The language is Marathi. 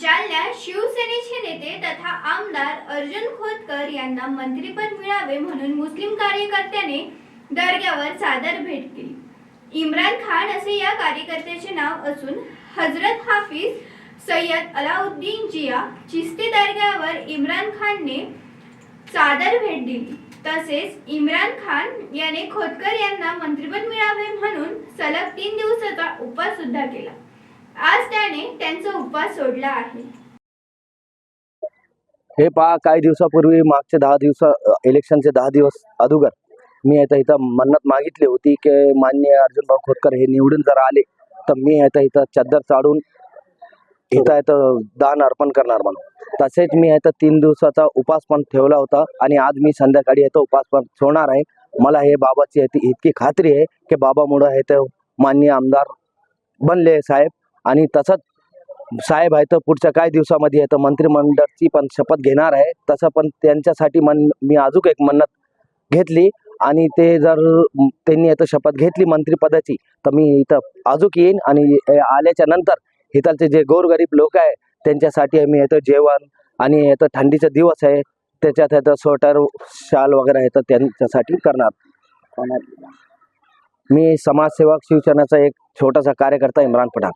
जालन्यात शिवसेनेचे नेते तथा आमदार अर्जुन खोतकर यांना मंत्रीपद मिळावे म्हणून मुस्लिम कार्यकर्त्याने दर्ग्यावर सादर भेट केली. इम्रान खान असे या कार्यकर्त्याचे नाव असून हजरत हाफिज सय्यद अलाउद्दीन जिया चिस्ती दर्ग्यावर इम्रान खानने सादर भेट दिली. तसेच इम्रान खान याने खोतकर यांना मंत्रिपद मिळावे म्हणून सलग तीन दिवसाचा उपवास सुद्धा केला. आज त्याने त्यांचा उपवास सोडला आहे. हे पहा काही दिवसापूर्वी मागचे दहा दिवस इलेक्शनचे दहा दिवस अगोदर मी आता इथं मन्नत मागितली होती की मान्य अर्जुनभाऊ खोतकर हे निवडून जर आले तर मी आता इथं चद्दर चाडून इथं इथं दान अर्पण करणार म्हणून. तसेच मी इथं तीन दिवसाचा उपास पण ठेवला होता आणि आज मी संध्याकाळी इथं उपास पण ठेवणार आहे. मला हे बाबाची इतकी इतकी खात्री आहे की बाबामुळं हे तर मान्य आमदार बनले साहेब. आणि तसंच साहेब आहे तर पुढच्या काही दिवसामध्ये आहे तर मंत्रिमंडळची पण शपथ घेणार आहे. तसं पण त्यांच्यासाठी मन मी अजून एक मन्नत घेतली आणि ते जर त्यांनी आता शपथ घेतली मंत्रिपदाची तर मी इथं अजून येईन आणि आल्याच्यानंतर इथलचे जे गोरगरीब लोक आहे त्यांच्यासाठी मी इथं जेवण आणि इथं थंडीचा दिवस आहे त्याच्यात इथं स्वेटर शाल वगैरे आहे तर त्यांच्यासाठी करणार. मी समाजसेवक शिवसेनेचा एक छोटासा कार्यकर्ता इम्रान पठाण.